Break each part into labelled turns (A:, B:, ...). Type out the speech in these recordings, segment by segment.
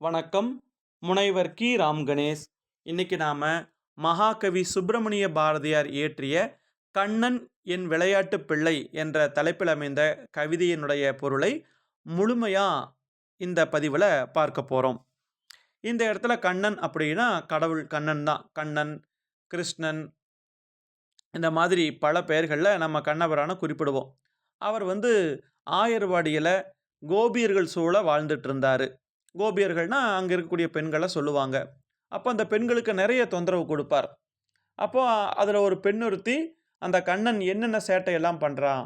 A: வணக்கம். முனைவர் கி. ராம் கணேஷ். இன்னைக்கு நாம் மகாகவி சுப்பிரமணிய பாரதியார் இயற்றிய கண்ணன் என் விளையாட்டு பிள்ளை என்ற தலைப்பில் அமைந்த கவிதையினுடைய பொருளை முழுமையாக இந்த பதிவில் பார்க்க போகிறோம் இந்த இடத்துல கண்ணன் அப்படின்னா கடவுள் கண்ணன் தான். கண்ணன் கிருஷ்ணன் இந்த மாதிரி பல பெயர்களில் நம்ம கண்ணவரான குறிப்பிடுவோம். அவர் வந்து ஆயர்வாடியில் கோபியர்கள் சூழ வாழ்ந்துட்டு இருந்தார். கோபியர்கள்னா அங்கே இருக்கக்கூடிய பெண்களை சொல்லுவாங்க. அப்போ அந்த பெண்களுக்கு நிறைய தொந்தரவு கொடுப்பார். அப்போது அதில் ஒரு பெண் ஒருத்தி அந்த கண்ணன் என்னென்ன சேட்டையெல்லாம் பண்ணுறான்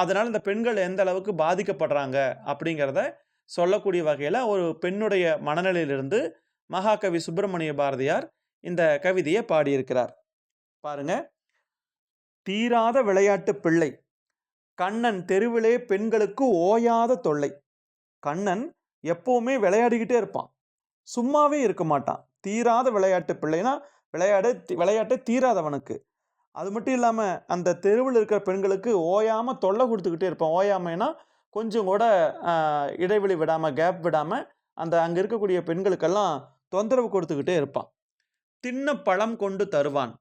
A: அதனால் இந்த பெண்கள் எந்த அளவுக்கு பாதிக்கப்படுறாங்க? அப்படிங்கிறத சொல்லக்கூடிய வகையில் ஒரு பெண்ணுடைய மனநிலையிலிருந்து மகாகவி சுப்பிரமணிய பாரதியார் இந்த கவிதையை பாடியிருக்கிறார். பாருங்க. தீராத விளையாட்டு பிள்ளை. கண்ணன் தெருவிலே பெண்களுக்கு ஓயாத தொல்லை. கண்ணன் எப்போவுமே விளையாடிக்கிட்டே இருப்பான். சும்மாவே இருக்க மாட்டான். தீராத விளையாட்டு பிள்ளைனா விளையாட விளையாட்டே தீராதவனுக்கு. அது மட்டும் இல்லாமல் அந்த தெருவில் இருக்கிற பெண்களுக்கு ஓயாமல் தொல்லை கொடுத்துக்கிட்டே இருப்பான். ஓயாமைனா கொஞ்சம் கூட இடைவெளி விடாமல் கேப் விடாமல் அந்த அங்கே இருக்கக்கூடிய பெண்களுக்கெல்லாம் தொந்தரவு கொடுத்துக்கிட்டே இருப்பான். தின்ன பழம் கொண்டு தருவான்.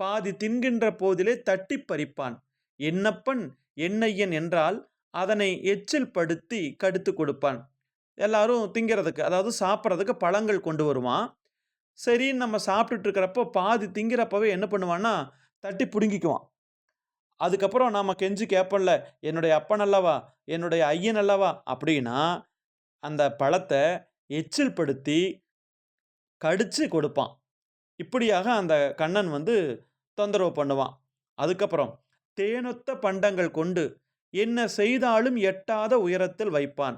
A: பாதி தின்கின்ற போதிலே தட்டி பறிப்பான். என்னப்பன் என்னையன் என்றால் அதனை எச்சில் படுத்தி கடுத்து கொடுப்பான். எல்லாரும் திங்கிறதுக்கு அதாவது சாப்பிட்றதுக்கு பழங்கள் கொண்டு வருவான். சரின்னு நம்ம சாப்பிட்டுட்ருக்கிறப்போ பாதி திங்கிறப்பவே என்ன பண்ணுவான்னா தட்டி பிடுங்கிக்குவான். அதுக்கப்புறம் நாம் கெஞ்சி கேட்போம்ல என்னுடைய அப்பன் அல்லவா? என்னுடைய ஐயன் அல்லவா? அப்படின்னா அந்த பழத்தை எச்சில் படுத்தி கடித்து கொடுப்பான். இப்படியாக அந்த கண்ணன் வந்து தொந்தரவு பண்ணுவான். அதுக்கப்புறம் தேனொத்த பண்டங்கள் கொண்டு என்ன செய்தாலும் எட்டாத உயரத்தில் வைப்பான்.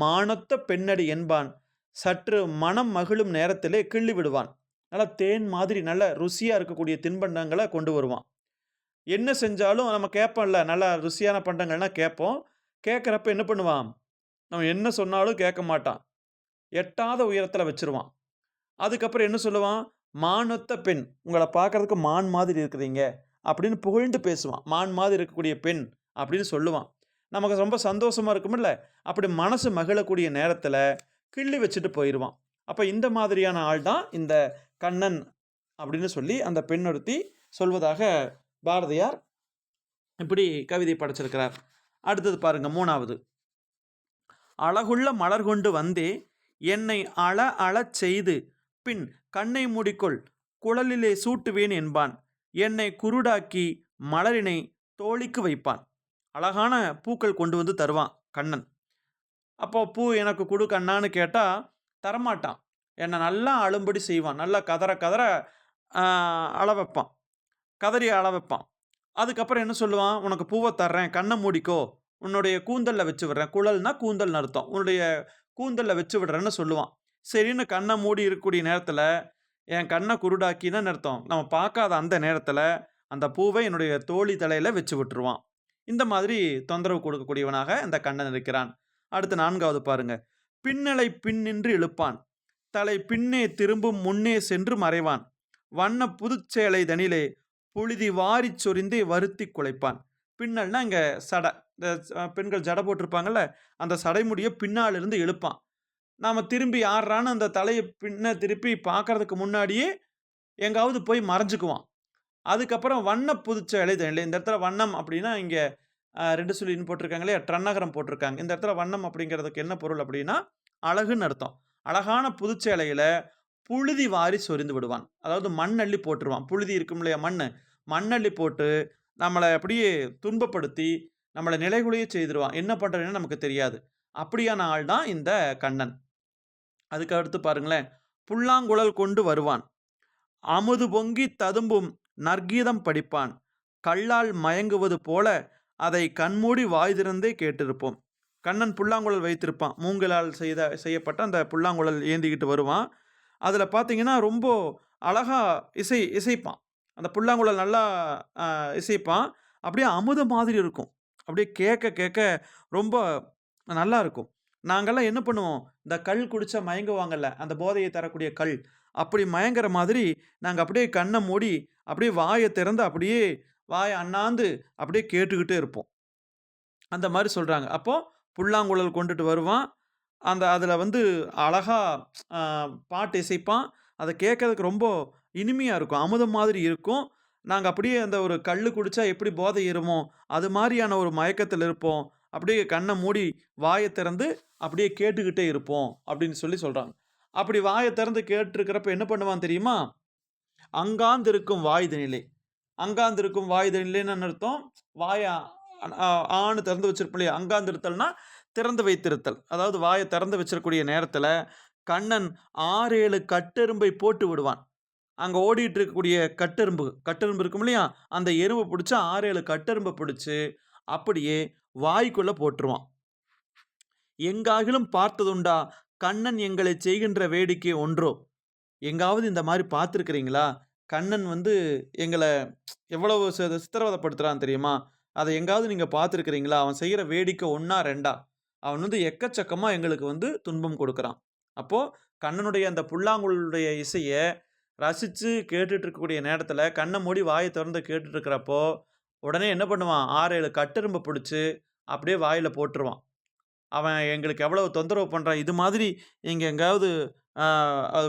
A: மானொத்த பெண்ணடி என்பான். சற்று மனம் மகிழும் நேரத்திலே கிள்ளி விடுவான். நல்லா தேன் மாதிரி நல்ல ருசியாக இருக்கக்கூடிய தின்பண்டங்களை கொண்டு வருவான். என்ன செஞ்சாலும் நம்ம கேட்போம்ல நல்லா ருசியான பண்டங்கள்னா கேட்போம். கேட்குறப்ப என்ன பண்ணுவான்? நம்ம என்ன சொன்னாலும் கேட்க மாட்டான். எட்டாத உயரத்தில் வச்சிருவான். அதுக்கப்புறம் என்ன சொல்லுவான்? மானொத்த பெண் உங்களை பார்க்குறதுக்கு மான் மாதிரி இருக்கிறீங்க அப்படின்னு புகழ்ந்து பேசுவான். மான் மாதிரி இருக்கக்கூடிய பெண் அப்படின்னு சொல்லுவான். நமக்கு ரொம்ப சந்தோஷமாக இருக்குமில்ல? அப்படி மனசு மகிழக்கூடிய நேரத்தில் கிள்ளி வச்சுட்டு போயிடுவான் அப்போ இந்த மாதிரியான ஆள் தான் இந்த கண்ணன் அப்படின்னு சொல்லி அந்த பெண் ஒருத்தி சொல்வதாக பாரதியார் இப்படி கவிதை படைச்சிருக்கிறார். அடுத்தது பாருங்க மூணாவது. அழகுள்ள மலர் கொண்டு வந்தே என்னை அழ அழச் செய்து பின் கண்ணை மூடிக்கொள் குழலிலே சூட்டுவேன் என்பான். என்னை குருடாக்கி மலரினை தோழிக்கு வைப்பான். அழகான பூக்கள் கொண்டு வந்து தருவான் கண்ணன். அப்போ பூ எனக்கு கொடு கண்ணான்னு கேட்டால் தரமாட்டான். என்னை நல்லா அழும்படி செய்வான். நல்லா கதற கதற அளவைப்பான் வைப்பான். கதறி அழ வைப்பான். அதுக்கப்புறம் என்ன சொல்லுவான்? உனக்கு பூவை தர்றேன். கண்ணை மூடிக்கோ. உன்னுடைய கூந்தலில் வச்சு விடுறேன். குழல்னா கூந்தல் அர்த்தம். உன்னுடைய கூந்தலில் வச்சு விடுறேன்னு சொல்லுவான். சரின்னு கண்ணை மூடி இருக்கக்கூடிய நேரத்தில் என் கண்ணை குருடாக்கின்னு அர்த்தம். நம்ம பார்க்காத அந்த நேரத்தில் அந்த பூவை என்னுடைய தோழி தலையில் வச்சு விட்டுருவான். இந்த மாதிரி தொந்தரவு கொடுக்கக்கூடியவனாக இந்த கண்ணன் இருக்கிறான். அடுத்து நான்காவது பாருங்க. பின்னலை பின்னின்று இழுப்பான். தலை பின்னே திரும்பும் முன்னே சென்று மறைவான். வண்ண புதுச்சேலை தனிலே புழுதி வாரிச் சொரிந்து வருத்தி குலைப்பான். பின்னல்னா இங்கே சடை இந்த பெண்கள் ஜடை போட்டிருப்பாங்கல்ல அந்த சடைமுடியை பின்னாலிருந்து இழுப்பான். நாம் திரும்பி ஆடுறான்னு அந்த தலையை பின்ன திருப்பி பார்க்கறதுக்கு முன்னாடியே எங்காவது போய் மறைஞ்சுக்குவான். அதுக்கப்புறம் வண்ண புதுச்சேலை தனிலே இந்த இடத்துல வண்ணம் அப்படின்னா இங்கே ரெண்டு சொல்லின்னு போட்டிருக்காங்க இல்லையா? ட்ரன்னகரம் போட்டிருக்காங்க. இந்த இடத்துல வண்ணம் அப்படிங்கிறதுக்கு என்ன பொருள் அப்படின்னா அழகுன்னு அர்த்தம். அழகான புதுச்சேலையில் புழுதி வாரி சொரிந்து விடுவான். அதாவது மண் அள்ளி போட்டுருவான். புழுதி இருக்கும் இல்லையா மண் மண்ணள்ளி போட்டு நம்மளை அப்படியே துன்பப்படுத்தி நம்மளை நிலைகுலைய செய்திருவான். என்ன பண்ணுறதுன்னு நமக்கு தெரியாது. அப்படியான ஆள் தான் இந்த கண்ணன். அதுக்கு அடுத்து பாருங்களேன். புல்லாங்குழல் கொண்டு வருவான். அமுது பொங்கி ததும்பும் நற்கீதம் படிப்பான். கல்லால் மயங்குவது போல அதை கண்மூடி வாய் திறந்தே கேட்டிருப்போம். கண்ணன் புல்லாங்குழல் வைத்திருப்பான். மூங்கலால் செய்த செய்யப்பட்ட அந்த புல்லாங்குழல் ஏந்திக்கிட்டு வருவான். அதில் பார்த்தீங்கன்னா ரொம்ப அழகாக இசை இசைப்பான். அந்த புல்லாங்குழல் நல்லா இசைப்பான். அப்படியே அமுத மாதிரி இருக்கும். அப்படியே கேட்க கேட்க ரொம்ப நல்லா இருக்கும். நாங்கள்லாம் என்ன பண்ணுவோம்? இந்த கல் குடித்தா மயங்குவாங்கல்ல அந்த போதையை தரக்கூடிய கல். அப்படி மயங்கிற மாதிரி நாங்கள் அப்படியே கண்ணை மூடி அப்படியே வாயை திறந்து அப்படியே வாயை அண்ணாந்து அப்படியே கேட்டுக்கிட்டே இருப்போம் அந்த மாதிரி சொல்கிறாங்க அப்போது புல்லாங்குழல் கொண்டுட்டு வருவான் அந்த அதில் வந்து அழகாக பாட்டு இசைப்பான். அதை கேட்கறதுக்கு ரொம்ப இனிமையாக இருக்கும். அமுதம் மாதிரி இருக்கும். நாங்கள் அப்படியே அந்த ஒரு கல் குடித்தா எப்படி போதை ஏறுமோ, அது மாதிரியான ஒரு மயக்கத்தில் இருப்போம். அப்படியே கண்ணை மூடி வாயை திறந்து அப்படியே கேட்டுக்கிட்டே இருப்போம். அப்படின்னு சொல்லி சொல்கிறாங்க அப்படி வாயை திறந்து கேட்டிருக்கிறப்ப என்ன பண்ணுவான் தெரியுமா? அங்காந்திருக்கும் வாய்தனிலே. அங்காந்திருக்கும் வாய்தனிலேன்னு அர்த்தம்? வாயை ஆணு திறந்து வச்சிருப்போம் இல்லையா? அங்காந்திருத்தல்னா திறந்து வைத்திருத்தல். அதாவது வாயை திறந்து வச்சிருக்கக்கூடிய நேரத்தில் கண்ணன் ஆறு ஏழு கட்டெரும்பை போட்டு விடுவான். அங்கே ஓடிட்டு இருக்கக்கூடிய கட்டெரும்பு கட்டெரும்பு இருக்கும் இல்லையா? அந்த எருவை பிடிச்சி ஆறு ஏழு கட்டெரும்பை பிடிச்சி அப்படியே வாய்க்குள்ளே போட்டுருவான். எங்காகிலும் பார்த்ததுண்டா? கண்ணன் எங்களை செய்கின்ற வேடிக்கை ஒன்றோ? எங்காவது இந்த மாதிரி பார்த்துருக்குறீங்களா கண்ணன் வந்து எங்களை எவ்வளவு சி தெரியுமா? அதை எங்காவது நீங்கள் பார்த்துருக்குறீங்களா அவன் செய்கிற வேடிக்கை 1ஆ 2ஆ? அவன் வந்து எக்கச்சக்கமாக எங்களுக்கு வந்து துன்பம் கொடுக்குறான். அப்போது கண்ணனுடைய அந்த புல்லாங்குழலுடைய இசையை ரசித்து கேட்டுட்டு இருக்கக்கூடிய நேரத்தில் கண்ணை மூடி வாயை திறந்து கேட்டுட்டு இருக்கிறப்போ, உடனே என்ன பண்ணுவான்? 6, 7 கட்டெறும்ப பிடிச்சி அப்படியே வாயில் போட்டுருவான். அவன் எங்களுக்கு எவ்வளவு தொந்தரவு பண்ணுறான் இது மாதிரி நீங்கள் எங்கேயாவது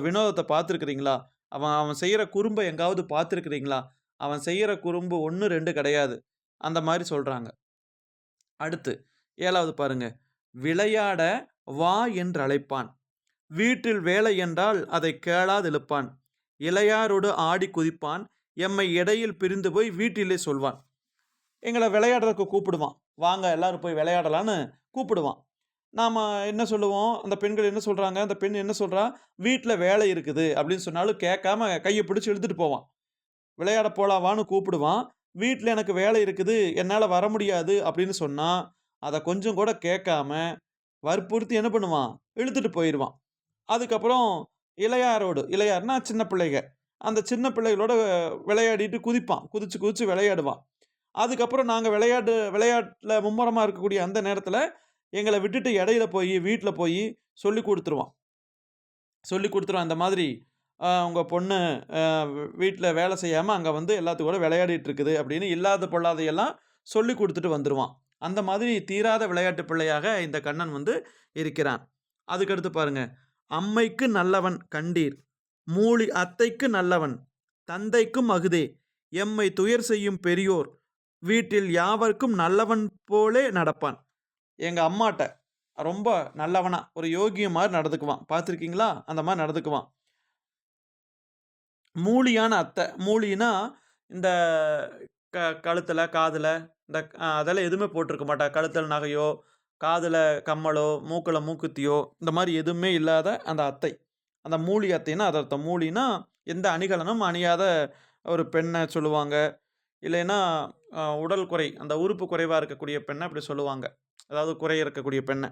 A: வினோதத்தை பார்த்துருக்குறீங்களா அவன் அவன் செய்கிற குறும்பை எங்காவது பார்த்துருக்குறீங்களா அவன் செய்கிற குறும்பு 1, 2 கிடையாது. அந்த மாதிரி சொல்கிறாங்க அடுத்து ஏழாவது பாருங்க. விளையாட வா என்று அழைப்பான் வீட்டில் வேலை என்றால் அதைக் கேளாதெழுப்பான். இளையாரோடு ஆடி குதிப்பான். எம்மை இடையில் பிரிந்து போய் வீட்டிலே சொல்வான். எங்களை விளையாடுறதுக்கு கூப்பிடுவான். வாங்க எல்லாரும் போய் விளையாடலான்னு கூப்பிடுவான். நாம் என்ன சொல்லுவோம்? அந்த பெண்கள் என்ன சொல்கிறாங்க அந்த பெண் என்ன சொல்கிறா வீட்டில் வேலை இருக்குது அப்படின்னு சொன்னாலும் கேட்காம கையை பிடிச்சி இழுத்துட்டு போவான். விளையாட போலாவான்னு கூப்பிடுவான். வீட்டில் எனக்கு வேலை இருக்குது. என்னால் வர முடியாது அப்படின்னு சொன்னால் அதை கொஞ்சம் கூட கேட்காம, வற்புறுத்தி என்ன பண்ணுவான்? இழுத்துட்டு போயிடுவான் அதுக்கப்புறம் இளையாரோடு இளையார்னா சின்ன பிள்ளைங்க அந்த சின்ன பிள்ளைகளோட விளையாடிட்டு குதிப்பான். குதிச்சு குதிச்சு விளையாடுவான். அதுக்கப்புறம் நாங்கள் விளையாட்டு விளையாட்டில் மும்முரமாக இருக்கக்கூடிய அந்த நேரத்தில் எங்களை விட்டுட்டு இடையில போய் வீட்டில் போய் சொல்லிக் கொடுத்துருவான் சொல்லிக் கொடுத்துருவான் இந்த மாதிரி உங்கள் பொண்ணு வீட்டில் வேலை செய்யாமல் அங்கே வந்து எல்லாத்துக்கூட விளையாடிட்டு இருக்குது அப்படின்னு இல்லாத பொல்லாதையெல்லாம் சொல்லிக் கொடுத்துட்டு வந்துடுவான் அந்த மாதிரி தீராத விளையாட்டு பிள்ளையாக இந்த கண்ணன் வந்து இருக்கிறான். அதுக்கடுத்து பாருங்க. அம்மைக்கு நல்லவன் கண்டீர். மூலி அத்தைக்கு நல்லவன். தந்தைக்கும் அகுதே எம்மை துயர் செய்யும் பெரியோர். வீட்டில் யாவர்க்கும் நல்லவன் போலே நடப்பான். எங்கள் அம்மாட்ட ரொம்ப நல்லவனா, ஒரு யோகியம் மாதிரி நடந்துக்குவான். பார்த்துருக்கீங்களா அந்த மாதிரி நடந்துக்குவான். மூலியான அத்தை. மூலினா இந்த க கழுத்தில் காதில் இந்த அதெல்லாம் எதுவுமே போட்டிருக்க மாட்டா. கழுத்தில் நகையோ, காதில் கம்மலோ, மூக்கில் மூக்குத்தியோ இந்த மாதிரி எதுவுமே இல்லாத அந்த அத்தை. அந்த மூலி அத்தைன்னா அது அர்த்தம். மூலினா எந்த அணிகலனும் அணியாத ஒரு பெண்ணை சொல்லுவாங்க. இல்லைன்னா உடல் குறை, அந்த உறுப்பு குறைவாக இருக்கக்கூடிய பெண்ணை அப்படி சொல்லுவாங்க. அதாவது குறை இருக்கக்கூடிய பெண்ணை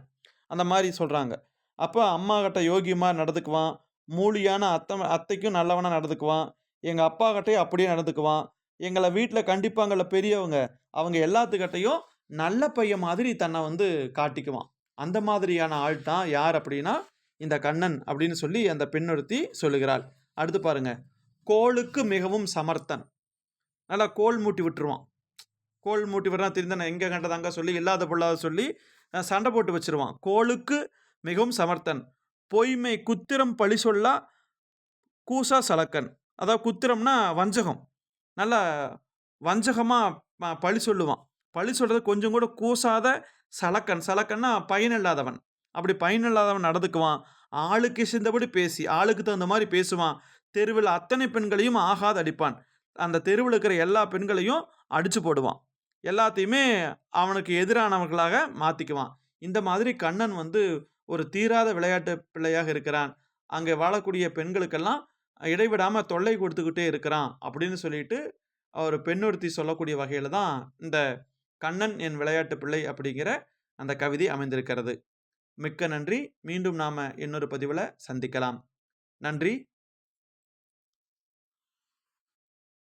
A: அந்த மாதிரி சொல்கிறாங்க அப்போ அம்மா கிட்ட யோகியமாக நடந்துக்குவான். மூலியான அத்தை அத்தைக்கும் நல்லவனாக நடந்துக்குவான். எங்க அப்பாகிட்டயும் அப்படியே நடந்துக்குவான். எங்களை வீட்டில் கண்டிப்பாங்கள்ல பெரியவங்க, அவங்க எல்லாத்துக்கிட்டையும் நல்ல பையன் மாதிரி தன்னை வந்து காட்டிக்குவான். அந்த மாதிரியான ஆள் தான் யார் அப்படின்னா, இந்த கண்ணன் அப்படின்னு சொல்லி அந்த பெண்ணொருத்தி சொல்லுகிறாள். அடுத்து பாருங்க. கோளுக்கு மிகவும் சமர்த்தன். நல்லா கோல் மூட்டி விட்டுருவான். கோல் மூட்டி விடுறான் தெரிந்த நான் எங்கே கண்டதாங்க சொல்லி இல்லாத பொல்லாத சொல்லி சண்டை போட்டு வச்சிருவான் கோளுக்கு மிகவும் சமர்த்தன். பொய்மை குத்திரம் பழி சொல்லா கூசா சலக்கன். அதாவது குத்திரம்னா வஞ்சகம். நல்லா வஞ்சகமாக பழி சொல்லுவான். பழி சொல்கிறது கொஞ்சம் கூட கூசாத சலக்கன். சலக்கன்னா பயனில்லாதவன். அப்படி பயனில்லாதவன் நடந்துக்குவான். ஆளுக்கு சேர்ந்தபடி பேசி, ஆளுக்கு தகுந்த மாதிரி பேசுவான். தெருவில் அத்தனை பெண்களையும் ஆகாது அடிப்பான். அந்த தெருவில் இருக்கிற எல்லா பெண்களையும் அடித்து போடுவான். எல்லாத்தையுமே அவனுக்கு எதிரானவர்களாக மாற்றிக்குவான் இந்த மாதிரி கண்ணன் வந்து ஒரு தீராத விளையாட்டு பிள்ளையாக இருக்கிறான். அங்கே வாழக்கூடிய பெண்களுக்கெல்லாம் இடைவிடாமல் தொல்லை கொடுத்துக்கிட்டே இருக்கிறான். அப்படின்னு சொல்லிட்டு ஒரு பெண்ணுறுத்தி சொல்லக்கூடிய வகையில் தான் இந்த கண்ணன் என் விளையாட்டு பிள்ளை அப்படிங்கிற அந்த கவிதை அமைந்திருக்கிறது. மிக்க நன்றி. மீண்டும் நாம் இன்னொரு பதிவில் சந்திக்கலாம். நன்றி.